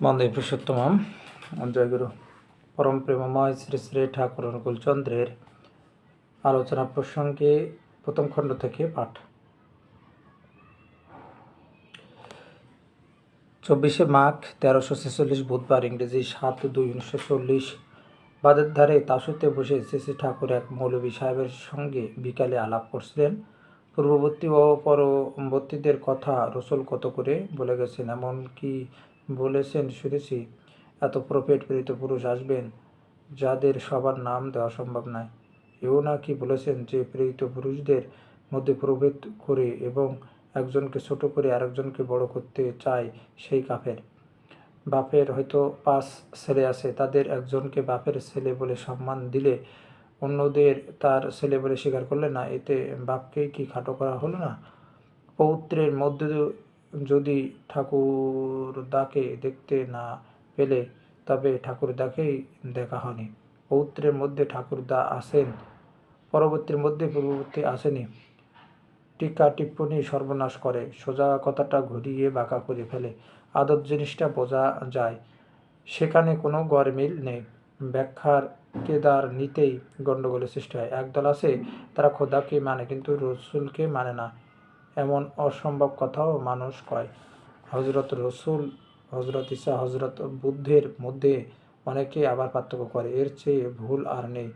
বন্দে পুরুষোত্তমম জয়গুরু পরম প্রেমময় শ্রী শ্রী ঠাকুর অনুকূল চন্দ্রের আলোচনা প্রসঙ্গে প্রথম খণ্ড থেকে পাঠ। চব্বিশে মাঘ তেরোশো ছেচল্লিশ বুধবার ইংরেজি সাত দুই উনিশশো চল্লিশ বাদের ধারে তাসুতে বসে শ্রী শ্রী ঠাকুর এক মৌলবী সাহেবের সঙ্গে বিকালে আলাপ করছিলেন। পূর্ববর্তী ও পরবর্তীদের কথা রসুল কত করে বলে গেছেন এমন কি বলেছেন, শুনেছি, এত প্রফেট প্রেরিত পুরুষ আসবেন যাদের সবার নাম দেওয়া সম্ভব নয়। এও নাকি বলেছেন যে, প্রেরিত পুরুষদের মধ্যে প্রভেদ করে এবং একজনকে ছোট করে আরেকজনকে বড় করতে চায় সেই কাফের। বাপের হয়তো পাঁচ ছেলে আছে, তাদের একজনকে বাপের ছেলে বলে সম্মান দিলে অন্যদের তার ছেলে বলে স্বীকার করলে না, এতে বাপকে কি খাটো করা হলো না? পৌত্রের মধ্যে যদি ঠাকুরদাকে দেখতে না পেলে, তবে ঠাকুরদাকেই দেখা হয়নি। পৌত্রের মধ্যে ঠাকুরদা আসেন, পরবর্তীর মধ্যে পূর্ববর্তী আসেনি। টিকা টিপ্পণী সর্বনাশ করে, সোজা কথাটা ঘুরিয়ে বাঁকা করে ফেলে। আদত জিনিসটা বোঝা যায়, সেখানে কোনো গরমিল নেই। ব্যাখ্যার কেদার নিতেই গণ্ডগোলের সৃষ্টি হয়। একদল আছে, তারা খোদাকে মানে কিন্তু রসুলকে মানে না। এমন অসম্ভব কথাও মানুষ কয়। হজরত রসুল হজরত ইসা হজরত বুদ্ধের মধ্যে অনেকে আবার পার্থক্য করে। এর চেয়ে ভুল আর নেই।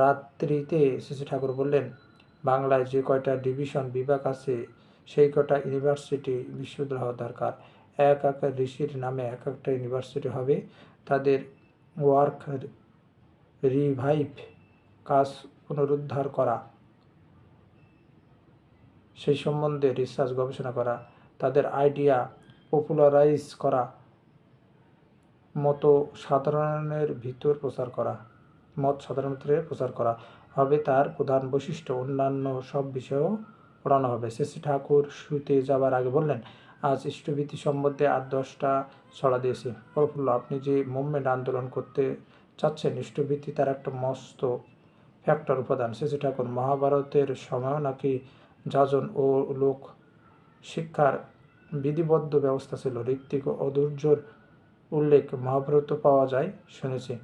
রাত্রিতে শিশু ঠাকুর বললেন, বাংলায় যে কয়টা ডিভিশন বিভাগ আছে, সেই কটা ইউনিভার্সিটি বিশ্ববিদ্যালয় হওয়া দরকার। এক এক ঋষির নামে এক একটা ইউনিভার্সিটি হবে। তাদের ওয়ার্ক রিভাইভ কাজ পুনরুদ্ধার করা। সেই সম্বন্ধে রিসার্চ গবেষণা করা, তাদের আইডিয়া পপুলারাইজ করা মতো সাধারণের ভিতর প্রচার করা, মত সাধারণ ভিতরে প্রচার করা হবে তার প্রধান বৈশিষ্ট্য। অন্যান্য সব বিষয়েও পড়ানো হবে। শেষে ঠাকুর শুতে যাবার আগে বললেন, আজ ইষ্টভীতি সম্বন্ধে আট দশটা ছড়া দিয়েছে। প্রফুল্ল আপনি যে মুভমেন্ট আন্দোলন করতে চাচ্ছেন, ইষ্টভীতি তার একটা মস্ত ফ্যাক্টর উপাদান। শেষে ঠাকুর, মহাভারতের সময়ও নাকি যাজন ও লোক শিক্ষার বিধিবদ্ধ ব্যবস্থা ছিল। ঋত্বিক ও অধৈর্যর উল্লেখ মহাভারত পাওয়া যায়, শুনেছি।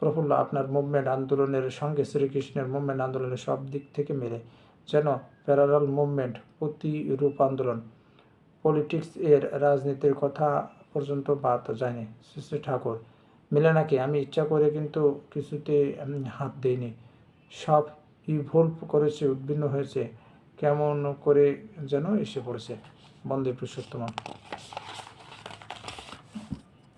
প্রফুল্ল, আপনার মুভমেন্ট আন্দোলনের সঙ্গে শ্রীকৃষ্ণের মুভমেন্ট আন্দোলনের সব দিক থেকে মেলে। যেন প্যারালাল মুভমেন্ট প্রতিরূপ আন্দোলন, পলিটিক্স এর রাজনীতির কথা পর্যন্ত বাদ যায়নি শ্রী শ্রী ঠাকুর। মিলে নাকি? আমি ইচ্ছা করে কিন্তু কিছুতে হাত দিইনি। সব ইভলভ করেছে উদ্ভিন্ন হয়েছে। কেমন করে যেন এসে পড়েছে। বন্দে পুরুষোত্তম